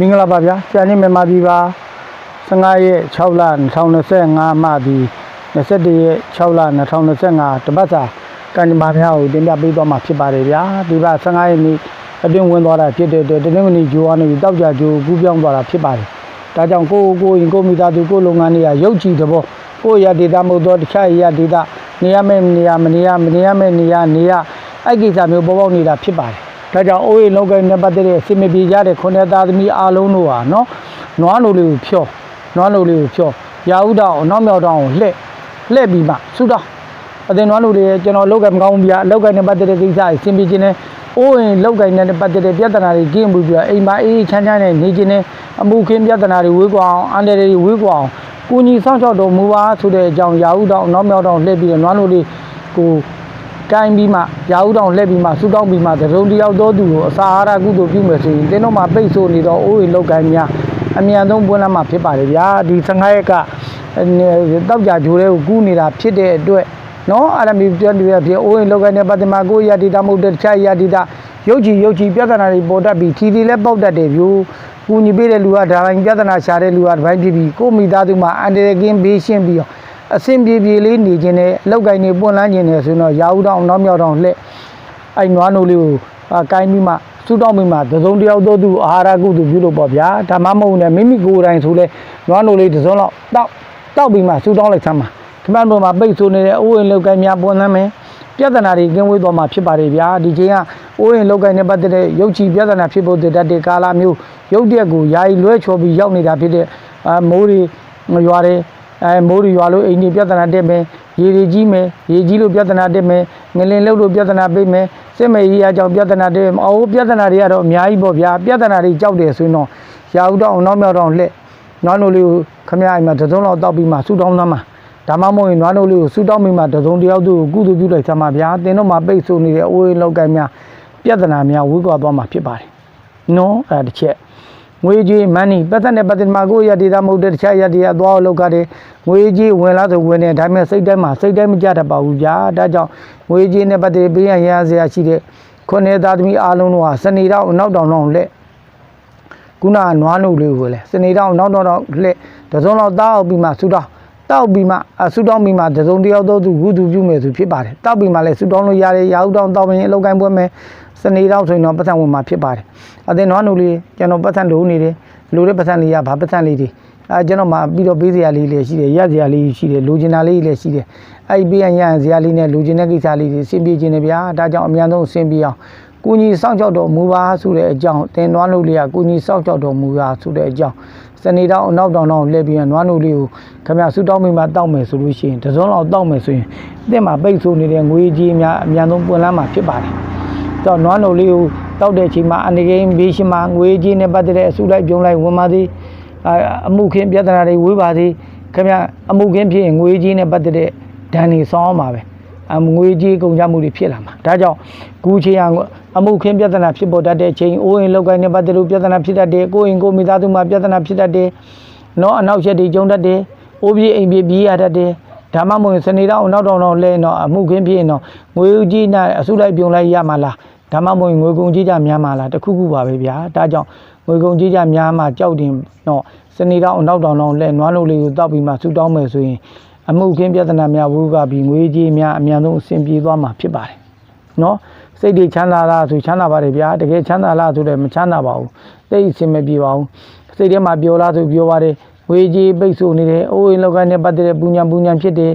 မင်္ဂလာပါဗျာဆရာနေမြန်မာပြည်ပါ15ရက်6လ2025မှဒီ21ရက်6လ2025တပတ်စာကံကြမ္မာများကိုတင်ပြပေးသွားမှာဖြစ်ပါတယ်ဗျာဒီပါ15ရက်နေ့အတွင်းဝင်သွားတာဖြစ်တဲ့အတွက်တနင်္ဂနွေဂျိုကနေတောက်ကြဂျိုကူးပြောင်းသွားတာဖြစ်ပါတယ်ဒါကြောင့်ကိုယ့်ကိုယ်ရင်ကိုယ့်မိသားစုကိုယ့်လုပ်ငန်းတွေကရုပ်ချီတဘောကိုယ့်ရဒေတာမဟုတ်တော့တခြားရဒေတာနေရမယ့်နေရမနေရမနေရမယ့်နေရနေရအဲ့ကိစ္စမျိုးပေါ်ပေါက်နေတာဖြစ်ပါတယ် ဒါကြောင့်အိုးရင်လောက်ကနဲ့ပတ်သက်တဲ့အစီမပြေကြတဲ့ခုနှစ်သားသမီးအားလုံးတို့ဟာနော်နွားနိုလေးကိုဖြောနွားနိုလေးကိုဖြောရာဥတောင်အနောက်မြောက်တောင်ကိုလှည့်လှည့်ပြီးမှဆူတောင်းအတင်နွားနိုလေးကျွန်တော်လောက်ကမကောင်းဘူးဗျာလောက်ကနဲ့ပတ်သက်တဲ့ကိစ္စအစီမပြေခြင်းနဲ့အိုးရင်လောက်ကနဲ့ပတ်သက်တဲ့ပြဿနာတွေကင်းမှုပြီးတော့အိမ်မှာအေးအေးချမ်းချမ်းနဲ့နေခြင်းနဲ့အမှုခင်းပြဿနာတွေဝေးကွာအောင်အန်တယ်တွေဝေးကွာအောင်ကုညီဆောင်ချောက်တော်မူပါဆိုတဲ့အကြောင်းရာဥတောင်အနောက်မြောက်တောင်လှည့်ပြီးတော့နွားနိုလေးကို ကိုင်းပြီးမှရာဟုတောင်လှည့်ပြီးမှဆူတောင်းပြီးမှသရုံတယောက်သောသူကိုအစာအာဟာရကုသိုလ်ပြုမယ်ဆိုရင်တင်းတော့မှပိတ်ဆို့နေတော့အိုးရီလောက်ကိုင်းများအမြန်ဆုံးပွင့်လာမှဖြစ်ပါတယ်ဗျာဒီ15ရက်ကတောက်ကြဂျိုးလေးကိုကူးနေတာဖြစ်တဲ့အတွက်နော်အဲ့ဒါမျိုးပြန်ပြဖြစ်အိုးရီလောက်ကိုင်းတဲ့ပတ်သက်မှာကိုရတီတာမဟုတ်တဲ့တခြားရတီတာရုပ်ချီရုပ်ချီပြဿနာတွေပေါ်တတ်ပြီးထီထီလည်းပေါက်တတ်တယ်ဗျိုးကူညီပေးတဲ့လူကဒါတိုင်းပြဿနာရှာတဲ့လူကတစ်ပိုင်းဖြစ်ပြီးကိုမိသားစုမှာအန်တရကင်းဘေးရှင်းပြီးတော့ အဆင်ပြေပြေလေးနေခြင်းနဲ့အလောက်ကိုင်းနေပွင့်လန်းခြင်းနဲ့ဆိုတော့ရာဦးတောင်နောက်မြောက်တောင်လှက်အဲ့နွားနိုးလေးကိုအာကိုင်းပြီးမှစူတောင်းပြီးမှသစုံတစ်ယောက်သောသူအာဟာရကုသိုလ်ပြုလို့ပေါ့ဗျာဒါမှမဟုတ်နဲ့မိမိကိုယ်တိုင်ဆိုလဲနွားနိုးလေးတစ်စုံလောက်တောက်တောက်ပြီးမှစူတောင်းလိုက်ဆမ်းပါခမန်းတို့မှာပိတ်ဆိုးနေတဲ့အိုးရင်လောက်ကိုင်းများပွင့်လန်းမယ်ပြဿနာတွေကင်းဝေးသွားမှာဖြစ်ပါတယ်ဗျာဒီချိန်ကအိုးရင်လောက်ကိုင်းနဲ့ပတ်သက်တဲ့ရုပ်ချီပြဿနာဖြစ်ဖို့တတ်တဲ့ကာလမျိုးရုပ်တရက်ကိုယာယီလွဲချော်ပြီးရောက်နေတာဖြစ်တဲ့အာမိုးတွေရွာတွေ အဲမိုးရီရွာလို့အိမ်ကြီးပြဿနာတက်မယ်ရေတွေကြီးမယ်ရေကြီးလို့ပြဿနာတက်မယ်ငလင်လှုပ်လို့ပြဿနာပိတ်မယ်စစ်မေကြီးအကြောင်းပြဿနာတက်မယ်အော်ပြဿနာတွေကတော့အများကြီးပေါ့ဗျာပြဿနာတွေကြောက်တယ်ဆိုရင်တော့ရာဦးတော့နောက်မြောက်တော့လှက်နွားနိုးလေးကိုခမရအိမ်မှာတစ်စုံလောက်တောက်ပြီးမှဆူတောင်းသမ်းမှာဒါမှမဟုတ်ရင်နွားနိုးလေးကိုဆူတောင်းပြီးမှတစ်စုံတစ်ယောက်သူကိုကုသိုလ်ပြုလိုက်သမ်းမှာဗျာတင်းတော့မှပိတ်ဆို့နေတဲ့အိုးရင်လောက်ကိုင်းများပြဿနာများဝေးကွာသွားမှာဖြစ်ပါတယ်နော်အဲ့ဒါတစ်ချက် ငွေကြီးမန်နီပတ်သက်တဲ့ပတ်သက်မှာကိုယ့်ရဒေတာမဟုတ်တဲ့တခြားရဒေတာသွားအောင်လုပ်ကြတယ်ငွေကြီးဝင်လာဆိုဝင်နေဒါပေမဲ့စိတ်တိုင်းမှာစိတ်တိုင်းမကြတတ်ပါဘူးဗျာဒါကြောင့်ငွေကြီးနဲ့ပတ်သက်ပြီးရရစရာရှိတဲ့ခုနှစ်သားသမီးအားလုံးတို့ဟာစနေတော့နောက်တောင်တော့လက်ခုနကနွားနှုတ်လေးကိုလေစနေတော့နောက်တော့တော့လက်တစုံတော့တောက်ပြီးမှဆူတောင်းတောက်ပြီးမှအဆူတောင်းပြီးမှတစုံတယောက်တော့သူဝုသူပြုမယ်ဆိုဖြစ်ပါတယ်တောက်ပြီးမှလည်းဆူတောင်းလို့ရတယ်ရာဟုတောင်းတောက်ရင်အလောက်ကိုင်းပွဲမယ် စနေတော့ဆိုရင်တော့ပတ်စံဝင်မှာဖြစ်ပါတယ်အသင်နွားနှုတ်လေးကျွန်တော်ပတ်စံလိုနေတယ်လိုတဲ့ပတ်စံလေးကဘာပတ်စံလေးတွေအဲကျွန်တော်မှပြီးတော့ပေးစရာလေးလည်းရှိတယ်ရစရာလေးရှိတယ်လိုချင်တာလေးလည်းရှိတယ်အဲ့ဒီပေးရရစရာလေးနဲ့လိုချင်တဲ့ကိစ္စလေးတွေအဆင်ပြေခြင်းနဲ့ဗျာဒါကြောင့်အများဆုံးအဆင်ပြေအောင်ကိုကြီးစောင့်ကြောက်တော်မူပါဆိုတဲ့အကြောင်းတင်နွားလို့လေးကကိုကြီးစောင့်ကြောက်တော်မူပါဆိုတဲ့အကြောင်းစနေတော့အနောက်တောင်တော့လှည့်ပြီးနွားနိုးလေးကိုခင်ဗျာဆူတောင်းမိမှတောက်မယ်ဆိုလို့ရှိရင်တစ်စုံလောက်တောက်မယ်ဆိုရင်အစ်စ်မှာပိတ်ဆိုးနေတဲ့ငွေကြီးအများအများဆုံးပွင့်လန်းမှာဖြစ်ပါတယ် တော့နွားနိုလေးကိုတောက်တဲ့အချိန်မှာအနေကိန်းဘေးရှင်မှာငွေကြီးနဲ့ပတ်သက်တဲ့အစုလိုက်ပြုံးလိုက်ဝင်ပါသည်အာအမှုခင်းပြဿနာတွေဝေးပါသည်ခင်ဗျအမှုခင်းဖြစ်ရင်ငွေကြီးနဲ့ပတ်သက်တဲ့ဒဏ်တွေဆောင်းအောင်ပါပဲအငွေကြီးကုန်ကြမှုတွေဖြစ်လာမှာဒါကြောင့်ကူချေရအမှုခင်းပြဿနာဖြစ်ပေါ်တတ်တဲ့အချိန်အိုးရင်လောက်ကိုင်းနဲ့ပတ်သက်လို့ပြဿနာဖြစ်တတ်တယ်ကိုယ်ရင်ကိုယ်မိသားစုမှာပြဿနာဖြစ်တတ်တယ်နော်အနောက်ချက်တွေကျုံတတ်တယ်အိုးပြေးအိမ်ပြေးပြေးရတတ်တယ် ဒါမှမဟုတ်ရင်စနေတော့နောက်တော့တော့လဲတော့အမှုခင်းဖြစ်ရင်တော့ငွေဦးကြီးနဲ့အစုလိုက်ပြုံလိုက်ရမှာလားဒါမှမဟုတ်ရင်ငွေကုန်ကြီးကြများမှာလားတခုခုပါပဲဗျာဒါကြောင့်ငွေကုန်ကြီးကြများမှာကြောက်တင်တော့စနေတော့အနောက်တောင်တော့လဲနွားနိုးလေးကိုတောက်ပြီးမှဆူတောင်းမယ်ဆိုရင်အမှုခင်းပြဿနာများဝူကပြီးငွေကြီးများအများဆုံးအဆင်ပြေသွားမှာဖြစ်ပါတယ်နော်စိတ်တွေချမ်းသာလားဆိုချမ်းသာပါတယ်ဗျာတကယ်ချမ်းသာလားဆိုတော့မချမ်းသာပါဘူးသိအဆင်မပြေပါဘူးစိတ်ထဲမှာပျော်လားဆိုပျော်ပါတယ် ငွေကြီးပိတ်ဆို့နေတယ်အိုးအိမ်လောကနဲ့ပတ်သက်တဲ့ပူညာပူညာဖြစ်တယ်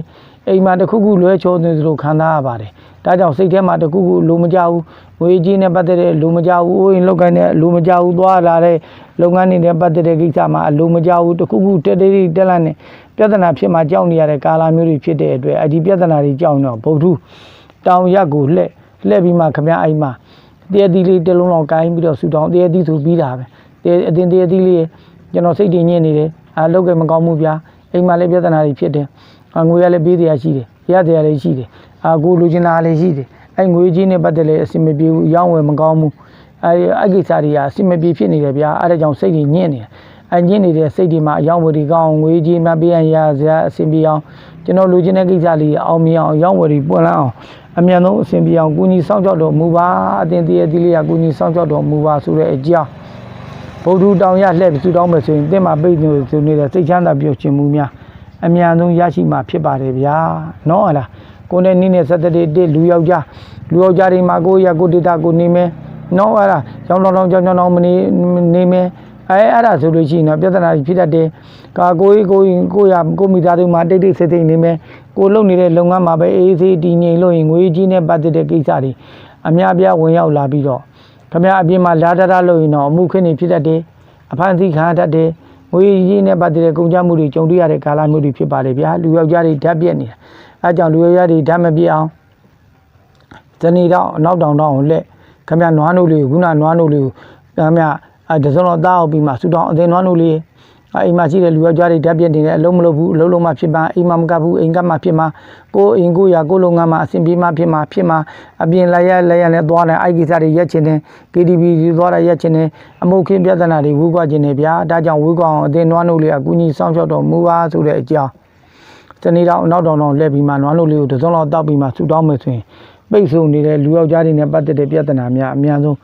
အိမ်မှာတစ်ခုခုလွဲချောနေသလိုခံစားရပါတယ်ဒါကြောင့်စိတ်ထဲမှာတခုခုလိုမကြဘူးငွေကြီးနဲ့ပတ်သက်တဲ့လိုမကြဘူးအိုးရင်လောက်ကိုင်းတဲ့လိုမကြဘူးသွားလာတဲ့လုပ်ငန်းတွေနဲ့ပတ်သက်တဲ့ကိစ္စမှာအလိုမကြဘူးတခုခုတက်တေးတေးတက်လာနဲ့ပြဿနာဖြစ်မှကြောက်နေရတဲ့ကာလာမျိုးတွေဖြစ်တဲ့အတွက်အဒီပြဿနာတွေကြောက်နေတော့ဗုဒ္ဓတောင်ရက်ကိုလှဲ့လှဲ့ပြီးမှခမအိမ်မှာတရသီးလေးတစ်လုံးလောက်ကိုင်းပြီးတော့ဆူတောင်းတရသီးဆိုပြီးတာပဲတရအတင်တရသီးလေးကျွန်တော်စိတ်တည်ညစ်နေတယ် အလောက်ကမကောင်းမှုဗျာအိမ်မှာလည်းပြဿနာတွေဖြစ်တယ်အငွေရလည်းပေးတရားရှိတယ်ရတရားလည်းရှိတယ်အာကိုလူချင်တာလည်းရှိတယ်အဲ့ငွေကြီးနဲ့ပတ်သက်လည်းအဆင်မပြေဘူးအယောင်းဝယ်မကောင်းဘူးအဲ့အဲ့ကိစ္စတွေကအဆင်မပြေဖြစ်နေတယ်ဗျာအဲ့ဒါကြောင့်စိတ်တွေညစ်နေတယ်အဲ့ညစ်နေတဲ့စိတ်တွေမှာအယောင်းဝယ်တွေကောင်းအောင်ငွေကြီးမှပေးရန်ရစရာအဆင်ပြေအောင်ကျွန်တော်လူချင်တဲ့ကိစ္စလေးအောင်မြင်အောင်အယောင်းဝယ်တွေပွင့်လန်းအောင်အမြန်ဆုံးအဆင်ပြေအောင်ကုညီစောင့်ကြောက်တော်မူပါအတင်တည်းအသီးလေးကကုညီစောင့်ကြောက်တော်မူပါဆိုတဲ့အကြောင်း ဗုဒ္ဓတောင်ရလှည့်ပြီးဆူတောင်းမယ်ဆိုရင်တင့်မှာပိတ်နေဆိုနေတဲ့စိတ်ချမ်းသာပျော်ရွှင်မှုများအမြန်ဆုံးရရှိမှာဖြစ်ပါတယ်ဗျာနော်ဟလားကိုယ်နဲ့နိနဲ့ဆက်တဲ့တစ်လူယောက်ျားလူယောက်ျားတွေမှာကိုယ့်ရကိုယ်ဒေတာကိုနေမယ်နော်ဟလားကြောင်းတောင်းတောင်းကြောင်းကြောင်းတောင်းမနေနေမယ်အဲအဲ့ဒါဆိုလို့ရှိရင်တော့ပြဿနာကြီးဖြစ်တတ်တယ်။ကာကိုကြီးကိုကြီးကိုရကိုမိသားစုမှာတိတ်တိတ်ဆိတ်ဆိတ်နေမယ်။ကိုလုပ်နေတဲ့လုပ်ငန်းမှာပဲအေးအေးဆေးတည်ငြိမ်လို့ရင်ငွေကြီးနဲ့ပတ်သက်တဲ့ကိစ္စတွေအများပြားဝင်ရောက်လာပြီးတော့ ခမရအပြင်မှာလာတရလို့ရင်တော့အမှုခင်းနေဖြစ်တတ်တယ်။အဖန်စီခံရတတ်တယ်။ငွေကြီးနဲ့ပတ်သက်တဲ့ကုန်ကျမှုတွေကြုံတွေ့ရတဲ့ကာလမျိုးတွေဖြစ်ပါလေဗျာ။လူယောက်ျားတွေဓာတ်ပြက်နေတာ။အဲကြောင့်လူယောက်ျားတွေဓာတ်မပြက်အောင်ဇနီးတော့အနောက်တောင်တောင်ကိုလက်ခမရနွားနို့လေးကိုခုနနွားနို့လေးကိုခမရအဲဒဇွန်တော်သားအောင်ပြီးမှဆူတောင်းအသင်နွားနို့လေး အိမ်မှာရှိတဲ့လူယောက်ျားတွေဓာတ်ပြနေတဲ့အလုံးမလုပ်ဘူးအလုံးလုံးမှဖြစ်မှာအိမ်မှာမကပ်ဘူးအိမ်ကမှဖြစ်မှာကိုအိမ်ကိုရကိုလုပ်ငန်းမှာအဆင်ပြေမှဖြစ်မှာဖြစ်မှာအပြင်လိုက်ရလိုက်ရနဲ့သွားတယ်အိုက်ကိစ္စတွေရက်ချင်တယ် KTV ယူသွားတာရက်ချင်တယ်အမှုခင်းပြဿနာတွေဝေးကွာချင်တယ်ဗျာဒါကြောင့်ဝေးကွာအောင်အတင်းနွားနို့လေးအကူကြီးစောင့်ရှောက်တော်မူပါဆိုတဲ့အကြောင်းတနေ့တော့နောက်တော်တော်လှည့်ပြီးမှနွားနို့လေးကိုတစ်စုံလောက်တောက်ပြီးမှဆူတောင်းမယ်ဆိုရင်ပိတ်ဆို့နေတဲ့လူယောက်ျားတွေနဲ့ပတ်သက်တဲ့ပြဿနာများအများဆုံး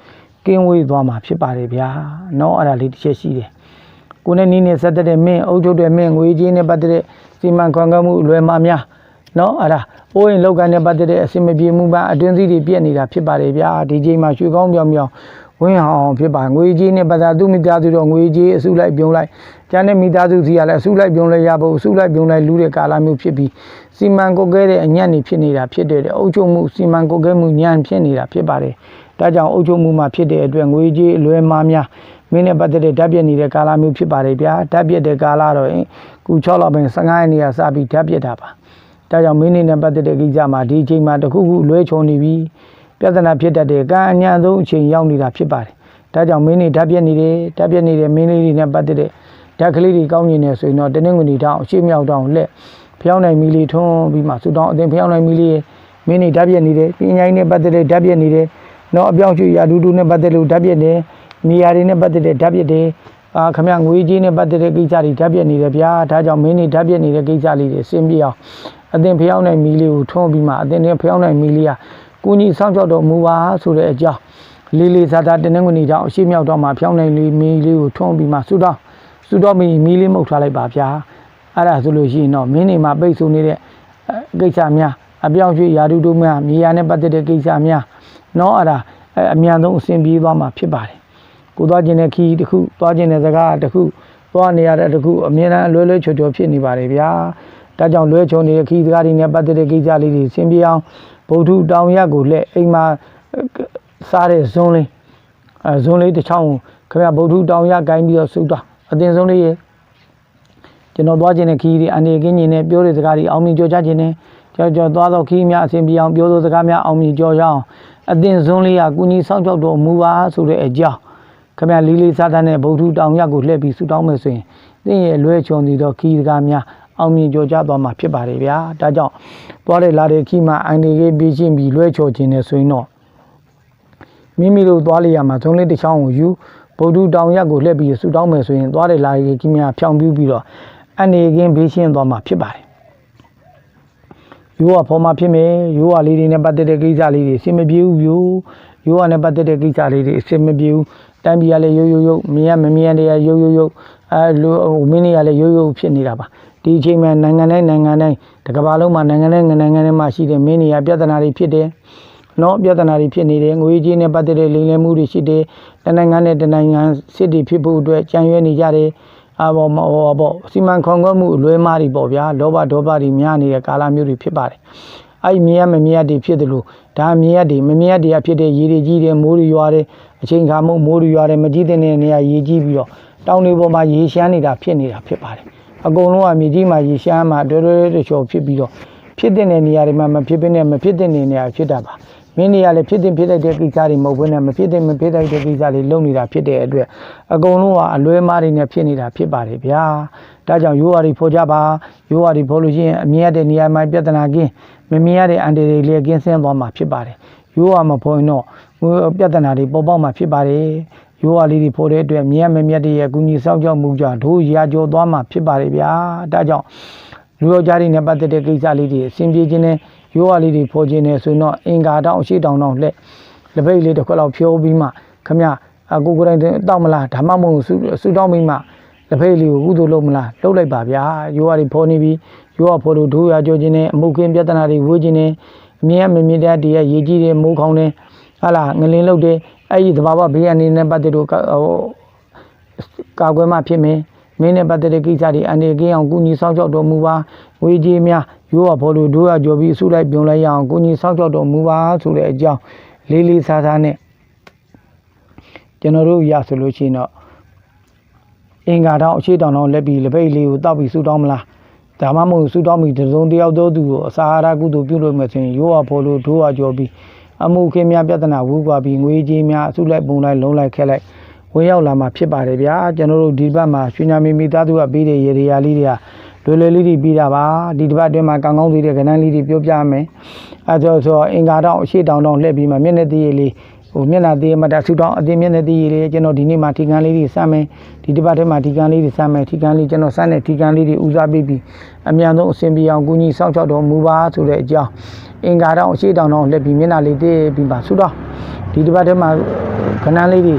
ကင်းဝေးသွားမှာဖြစ်ပါတယ်ဗျာ။နော်အဲ့ဒါလေးတစ်ချက်ရှိတယ်။ ကိုနဲ့နီးနဲ့ဆက်သက်တဲ့မင်းအုပ်ချုပ်တဲ့မင်းငွေကြေးနဲ့ပတ်သက်တဲ့စီမံခန့်ခွဲမှုလွယ်မှားများနော်အဲ့ဒါအိုးရင်လောက်ကန်နဲ့ပတ်သက်တဲ့အဆင်မပြေမှုပါအတွင်းစီတွေပြက်နေတာဖြစ်ပါတယ်ဗျာဒီချိန်မှာရွှေကောင်းပြောင်ပြောင်ဝင်းအောင်ဖြစ်ပါငွေကြီးနဲ့ပတ်သက်သူမိသားစုတော့ငွေကြီးအစုလိုက်ပြုံးလိုက်ကျန်တဲ့မိသားစုစီကလည်းအစုလိုက်ပြုံးလိုက်ရဖို့အစုလိုက်ပြုံးလိုက်လူတဲ့ကာလမျိုးဖြစ်ပြီးစီမံကုတ်ကဲတဲ့အညံ့နေဖြစ်နေတာဖြစ်တယ်တဲ့အုပ်ချုပ်မှုစီမံကုတ်ကဲမှုညံ့ဖြစ်နေတာဖြစ်ပါတယ်ဒါကြောင့်အုပ်ချုပ်မှုမှာဖြစ်တဲ့အတွက်ငွေကြီးအလွဲမှားများ မင်းနဲ့ပတ်သက်တဲ့ဓာတ်ပြက်နေတဲ့ကာလမျိုးဖြစ်ပါတယ်ဗျာဓာတ်ပြက်တဲ့ကာလတော့ရင်ကူ6လောက်ပင်15ရက်နေရစပြီးဓာတ်ပြက်တာပါဒါကြောင့်မင်းနဲ့ပတ်သက်တဲ့ကိစ္စမှာဒီအချိန်မှာတခုခုလွဲချုံနေပြီပြဿနာဖြစ်တတ်တဲ့ကံအညံ့ဆုံးအချိန်ရောက်နေတာဖြစ်ပါတယ်ဒါကြောင့်မင်းနေဓာတ်ပြက်နေတယ်ဓာတ်ပြက်နေတဲ့မင်းလေးတွေနဲ့ပတ်သက်တဲ့ဓာတ်ကလေးတွေကောင်းနေတယ်ဆိုရင်တော့တနင်္ဂနွေတောင်အရှိမြောက်တောင်လက်ဖျောင်းနိုင်မီလေးထွန်းပြီးမှဆူတောင်းအသင်ဖျောင်းနိုင်မီလေးမင်းနေဓာတ်ပြက်နေတယ်ပညာရေးနဲ့ပတ်သက်တဲ့ဓာတ်ပြက်နေတယ်နော်အပြောင်းရွှေ့ရာဒူးဒူးနဲ့ပတ်သက်လို့ဓာတ်ပြက်တယ် နေရာတွေနဲ့ပတ်သက်တဲ့ဓာတ်ပြစ်တွေအာခမငွေကြီးနဲ့ပတ်သက်တဲ့ကိစ္စတွေဓာတ်ပြက်နေတယ်ဗျာဒါကြောင့်မင်းနေဓာတ်ပြက်နေတဲ့ကိစ္စလေးတွေဆင်းပြအောင်အသင်ဖျောင်းနိုင်မီလေးကိုထုံးပြီးမှအသင်နဲ့ဖျောင်းနိုင်မီလေးကကိုကြီးစောင့်ကြောက်တော်မူပါဆိုတဲ့အကြောင်းလေးလေးစားစားတင်းငွေနေကြောင်းအရှိမြောက်တော်မှာဖျောင်းနိုင်လေးမီလေးကိုထုံးပြီးမှဆူတော့ဆူတော့မီမီလေးမှုတ်ထားလိုက်ပါဗျာအဲ့ဒါဆိုလို့ရှိရင်တော့မင်းနေမှာပိတ်ဆိုနေတဲ့ကိစ္စများအပြောင်းရွှေ့ယာတုတို့များမြေယာနဲ့ပတ်သက်တဲ့ကိစ္စများနော်အဲ့ဒါအမြန်ဆုံးအဆင်ပြေသွားမှာဖြစ်ပါတယ် ကိုသွားခြင်းတဲ့ခီးတစ်ခုသွားခြင်းတဲ့စကားတစ်ခုသွားနေရတဲ့တစ်ခုအမြဲတမ်းအလွဲလွဲချော်ချော်ဖြစ်နေပါတယ်ဗျာဒါကြောင့်လွဲချော်နေတဲ့ခီးစကားတွေနဲ့ပတ်သက်တဲ့ကိစ္စလေးတွေအဆင်ပြေအောင်ဗုဒ္ဓတောင်ရက်ကိုလက်အိမ်မှာစားတဲ့ဇွန်းလေးအဲဇွန်းလေးတစ်ချောင်းခင်ဗျဗုဒ္ဓတောင်ရက်ကိုင်းပြီးတော့စုတော့အတင်ဆုံးလေးရေကျွန်တော်သွားခြင်းတဲ့ခီးတွေအနေကင်းခြင်းနဲ့ပြောတဲ့စကားတွေအောင်မြင်ကြောကြခြင်းနဲ့ကြောကြောသွားတော့ခီးများအဆင်ပြေအောင်ပြောသောစကားများအောင်မြင်ကြောရအောင်အတင်ဆုံးလေးကကုညီဆောင်ကြောက်တော်မူပါဆိုတဲ့အကြောင်း ခင်ဗျလေးလေးစားတဲ့နဲ့ဗုဒ္ဓတောင်ရက်ကိုလှည့်ပြီးဆူတောင်းမယ်ဆိုရင်သင်ရဲ့လွဲချွန်စီတော့ခီးစကားများအောင်မြင်ကြောကြသွားမှာဖြစ်ပါတယ်ဗျာဒါကြောင့်သွားတဲ့လာတဲ့ခီးမှာအိုင်နေကြီးပြီးချင်းပြီးလွဲချော်ခြင်းနဲ့ဆိုရင်တော့မိမိတို့သွားလေရမှာဇုံးလေးတစ်ချောင်းကိုယူဗုဒ္ဓတောင်ရက်ကိုလှည့်ပြီးဆူတောင်းမယ်ဆိုရင်သွားတဲ့လာတဲ့ခီးများဖြောင်ပြူးပြီးတော့အနေကင်းဘေးရှင်းသွားမှာဖြစ်ပါတယ်ရိုးကဖော်မှာဖြစ်မယ်ရိုးကလေးတွေနဲ့ပတ်သက်တဲ့ကိစ္စလေးတွေအဆင်မပြေဘူး ရိုးရိုးကနဲ့ပတ်သက်တဲ့ကိစ္စလေးတွေအဆင်မပြေဘူးတိုင်းပြည်ကလည်းရုပ်ရုပ်ရုပ်မြင်ရမမြင်ရတဲ့ရုပ်ရုပ်ရုပ်အဲလူမင်းတွေကလည်းရုပ်ရုပ်ဖြစ်နေတာပါဒီအချိန်မှာနိုင်ငံတိုင်းနိုင်ငံတိုင်းတစ်ကမ္ဘာလုံးမှာနိုင်ငံတိုင်းနိုင်ငံတိုင်းမှာရှိတဲ့မင်းတွေကပြဿနာတွေဖြစ်တယ်နော်ပြဿနာတွေဖြစ်နေတယ်ငွေကြေးနဲ့ပတ်သက်တဲ့လိမ်လည်မှုတွေရှိတယ်တနိုင်ငံနဲ့တနိုင်ငံစစ်တွေဖြစ်ဖို့အတွက်ကြံရွယ်နေကြတယ်အဘောမဟောပေါ့စီမံခွန်ခွဲမှုအလွဲမားတွေပေါ့ဗျာလောဘဒေါသတွေများနေတဲ့ကာလမျိုးတွေဖြစ်ပါတယ် အဲ့မြင်ရမမြင်ရတွေဖြစ်တယ်လို့ဒါမြင်ရတွေမမြင်ရတွေကဖြစ်တဲ့ရေတွေကြီးတယ်မိုးတွေရွာတယ်အချိန်ခါမှုမိုးတွေရွာတယ်မကြည့်တဲ့နေရာရေကြီးပြီးတော့တောင်တွေပေါ်မှာရေရှမ်းနေတာဖြစ်နေတာဖြစ်ပါတယ်အကုန်လုံးကမြေကြီးမှာရေရှမ်းမှာတွဲတွဲတချို့ဖြစ်ပြီးတော့ဖြစ်တဲ့နေရာတွေမှာမဖြစ်ဘဲနဲ့မဖြစ်တဲ့နေရာဖြစ်တာပါ မင်းတွေကလည်းဖြစ်တဲ့ဖြစ်လိုက်တဲ့ကိစ္စတွေမဟုတ်ဘဲနဲ့မဖြစ်တဲ့မဖြစ်လိုက်တဲ့ကိစ္စတွေလုပ်နေတာဖြစ်တဲ့အတွက်အကုန်လုံးကအလွဲမားတွေနဲ့ဖြစ်နေတာဖြစ်ပါတယ်ဗျာဒါကြောင့်ရိုးရာတွေဖော်ကြပါရိုးရာတွေဖော်လို့ရှိရင်အမြင်ရတဲ့နေရာမှာပြဿနာကင်းမမြင်ရတဲ့အန်တီတွေလည်းကင်းဆင်းသွားမှာဖြစ်ပါတယ်ရိုးရာမဖော်ရင်တော့ပြဿနာတွေပေါ်ပေါက်မှာဖြစ်ပါတယ်ရိုးရာလေးတွေဖော်တဲ့အတွက်မြင်ရမမြတ်တွေရဲ့ကုညီစောင့်ကြောက်မှုကြောင့်တို့ရာကျော်သွားမှာဖြစ်ပါတယ်ဗျာဒါကြောင့်လူယောက်ျားတွေနဲ့ပတ်သက်တဲ့ကိစ္စလေးတွေအဆင်ပြေခြင်းနဲ့ ရိုးရာလေးတွေဖော်ခြင်းနဲ့ဆိုရင်တော့အင်္ဂါတောင်အရှိတောင်တောင်လက်လက်ပိတ်လေးတစ်ခွက်လောက်ဖြိုးပြီးမှခမအကိုကိုယ်တိုင်တောက်မလားဒါမှမဟုတ်ဆူဆူတောင်းမိမှလက်ဖေးလေးကိုကုသိုလ်လုပ်မလားလုပ်လိုက်ပါဗျာရိုးရည်ဖော်နေပြီရိုးရဖော်လို့ဒိုးရကြောခြင်းနဲ့အမှုခင်းပြဿနာတွေဝေးခြင်းနဲ့အမြင်အမမြင်တဲ့တည်းရဲ့ရေကြီးတဲ့မိုးခေါင်းနဲ့ဟာလာငလင်းလုတ်တဲ့အဲ့ဒီသဘာဝဘေးအနေနဲ့ပတ်သက်လို့ဟိုကာကွယ်မှဖြစ်မယ်မင်းနဲ့ပတ်သက်တဲ့ကိစ္စတွေအနေကင်းအောင်ကုညီဆောင်ကြောက်တော်မူပါဝေကြီးများ ရိုးရဖို့လို့ဒိုးရကြော်ပြီးအဆုလိုက်ပြုံလိုက်ရအောင်ကုညီဆောင်ကြောက်တော်မူပါဆိုတဲ့အကြောင်းလေးလေးစားစားနဲ့ကျွန်တော်တို့ရဆိုလို့ရှိရင်တော့အင်္ဂါတောင်အခြေတောင်တောင်လက်ပြီးလက်ပိတ်လေးကိုတောက်ပြီးဆူတောင်းမလားဒါမှမဟုတ်ဆူတောင်းပြီးတစ်စုံတစ်ယောက်သောသူကိုအစာအာဟာရကုသိုလ်ပြုလို့မယ်ဆိုရင်ရိုးရဖို့လို့ဒိုးရကြော်ပြီးအမှုခင်းများပြဿနာဝူကွာပြီးငွေကြီးများအဆုလိုက်ပုံလိုက်လုံးလိုက်ခဲလိုက်ဝင်ရောက်လာမှာဖြစ်ပါတယ်ဗျာကျွန်တော်တို့ဒီဘက်မှာရွှေညာမီမိသားစုကပြီးတဲ့ရေရာလေးတွေက လွယ်လွယ်လေးတွေပြီးတာပါဒီတစ်ပတ်အတွင်းမှာကောင်းကောင်းသေးတဲ့ကဏ္ဍလေးတွေပြောပြမယ်အဲဒါဆိုအင်္ဂါတောင်အရှိတောင်တောင်လှည့်ပြီးမှမျက်နှာသေးရလေးဟိုမျက်နှာသေးမှတဆူတောင်အတင်းမျက်နှာသေးရလေးကျွန်တော်ဒီနေ့မှာထီကန်းလေးတွေစမ်းမယ်ဒီတစ်ပတ်ထဲမှာထီကန်းလေးတွေစမ်းမယ်ထီကန်းလေးကျွန်တော်စမ်းတဲ့ထီကန်းလေးတွေဦးစားပေးပြီးအမြန်ဆုံးအဆင်ပြေအောင်ကူညီစောင့်ရှောက်တော်မူပါဆိုတဲ့အကြောင်းအင်္ဂါတောင်အရှိတောင်တောင်လှည့်ပြီးမျက်နှာလေးသေးပြီးမှဆူတောင်ဒီတစ်ပတ်ထဲမှာကဏ္ဍလေးတွေ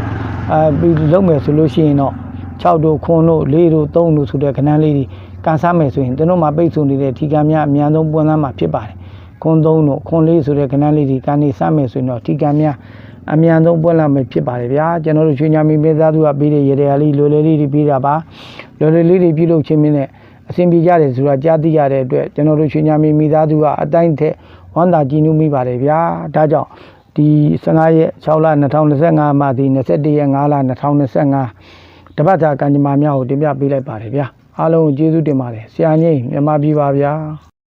အာပြီးလုံးမယ်ဆိုလို့ရှိရင်တော့6တို့9တို့4တို့3တို့ဆိုတဲ့ခဏန်းလေးတွေ ကန်ဆမယ်ဆိုရင်တို့မှာပိတ်ဆိုနေတဲ့ထီကံများအများဆုံးပွင့်သားမှာဖြစ်ပါတယ်ခွန်း3တို့ခွန်း4ဆိုတဲ့ခဏန်းလေးတွေကန်နေစမယ်ဆိုရင်တော့ထီကံများအမြန်ဆုံးပွင့်လာမယ်ဖြစ်ပါတယ်ဗျာကျွန်တော်တို့ရွှေညာမီမေသားသူကပြီးတဲ့ရေရလေးလွယ်လွယ်လေးတွေပြီးတာပါလွယ်လွယ်လေးတွေပြုလုပ်ခြင်းမင်းနဲ့အဆင်ပြေကြတယ်ဆိုတာကြားသိရတဲ့အတွက်ကျွန်တော်တို့ရွှေညာမီမိသားစုကအတိုင်းထက်ဝမ်းသာကြည်နူးမိပါတယ်ဗျာဒါကြောင့်ဒီ15ရက်6လ2025မှာဒီ21ရက်5လ2025တပတ်တာကံကြမ္မာများကိုတင်ပြပေးလိုက်ပါတယ်ဗျာ အားလုံးကိုကျေးဇူးတင်ပါတယ်ဆရာကြီးမြန်မာပြည်ပါဗျာ